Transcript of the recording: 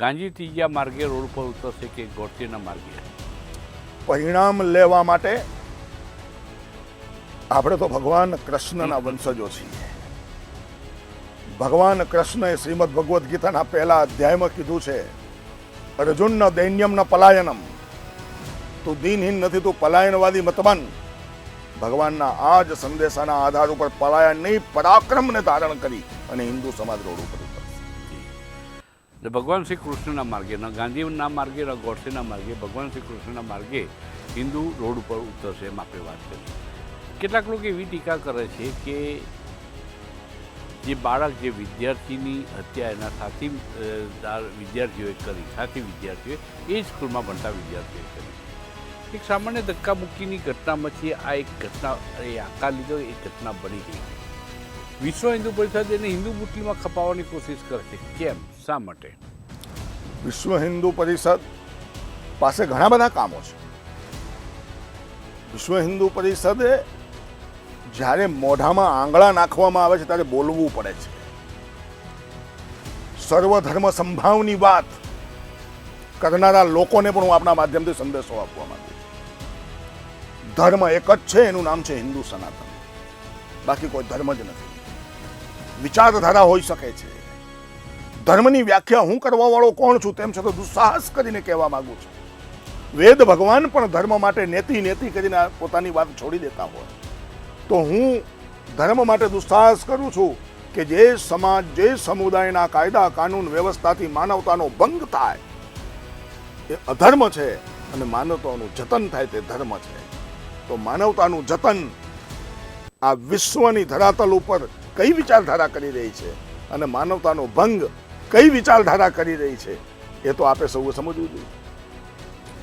ગાંધી ત્રીજા માર્ગે રોડ પર ઉતરશે કે ગોડસેના માર્ગે? પરિણામ લેવા માટે આપણે તો ભગવાન કૃષ્ણના વંશજો છીએ. ભગવાન કૃષ્ણએ શ્રીમદ ભગવદ્ ગીતાના પહેલા અધ્યાયમાં કીધું છે અર્જુન દૈન્યમ ન પલાયનમ. તું દિનહીન નથી તું પલાયનવાદી મતવાન ભગવાનના આ જ સંદેશાના આધાર ઉપર પલાયન નહીં પરાક્રમને ધારણ કરી અને હિન્દુ સમાજ રોડ ઉપર ઉતરશે. એટલે ભગવાન શ્રી કૃષ્ણના માર્ગે, ન ગાંધીના માર્ગે, ન ગોડસેના માર્ગે, ભગવાન શ્રી કૃષ્ણના માર્ગે હિન્દુ રોડ ઉપર ઉતરશે એમ આપણે વાત કરીએ કેટલાક લોકો એવી ટીકા કરે છે કે જે બાળક, જે વિદ્યાર્થીની હત્યા એના સાથી વિદ્યાર્થીઓએ કરી, સાથી વિદ્યાર્થીઓએ, એ જ સ્કૂલમાં ભણતા વિદ્યાર્થીઓએ કરી. એક સામાન્ય ધક્કામુક્કીની ઘટનામાંથી આ એક ઘટના, એ આકાર લીધો, એ ઘટના બની ગઈ. વિશ્વ હિન્દુ પરિષદ એને હિન્દુ મુસ્લિમમાં ખપાવવાની કોશિશ કરે કેમ? શા માટે? વિશ્વ હિન્દુ પરિષદ પાસે ઘણા બધા કામો છે. વિશ્વ હિન્દુ પરિષદે જ્યારે મોઢામાં આંગળા નાખવામાં આવે છે ત્યારે બોલવું પડે છે. સર્વધર્મ સંભાવની વાત કરનારા લોકોને પણ હું આપણા માધ્યમથી સંદેશો આપવા માંગુ છું. ધર્મ એક જ છે, એનું નામ છે હિન્દુ સનાતન. બાકી કોઈ ધર્મ જ નથી. વિચારધારા હોઈ શકે છે. ધર્મની વ્યાખ્યા હું કરવા વાળો કોણ છું તેમ છતાં દુસ્સાહસ કરીને કહેવા માંગુ છું. વેદ ભગવાન પણ ધર્મ માટે નેતિ નેતિ કરીને પોતાની વાત છોડી દેતા હોય. તો હું ધર્મ માટે દુસ્સાહસ કરું છું કે જે સમાજ, જે સમુદાયના કાયદા, કાનૂન વ્યવસ્થાથી માનવતાનો ભંગ થાય. એ અધર્મ છે અને માનવતાનું જતન થાય તે ધર્મ છે. તો માનવતાનું જતન આ વિશ્વની ધરાતલ ઉપર કઈ વિચારધારા કરી રહી છે અને માનવતાનો ભંગ કઈ વિચારધારા કરી રહી છે એ તો આપે સૌએ સમજવું જોઈએ.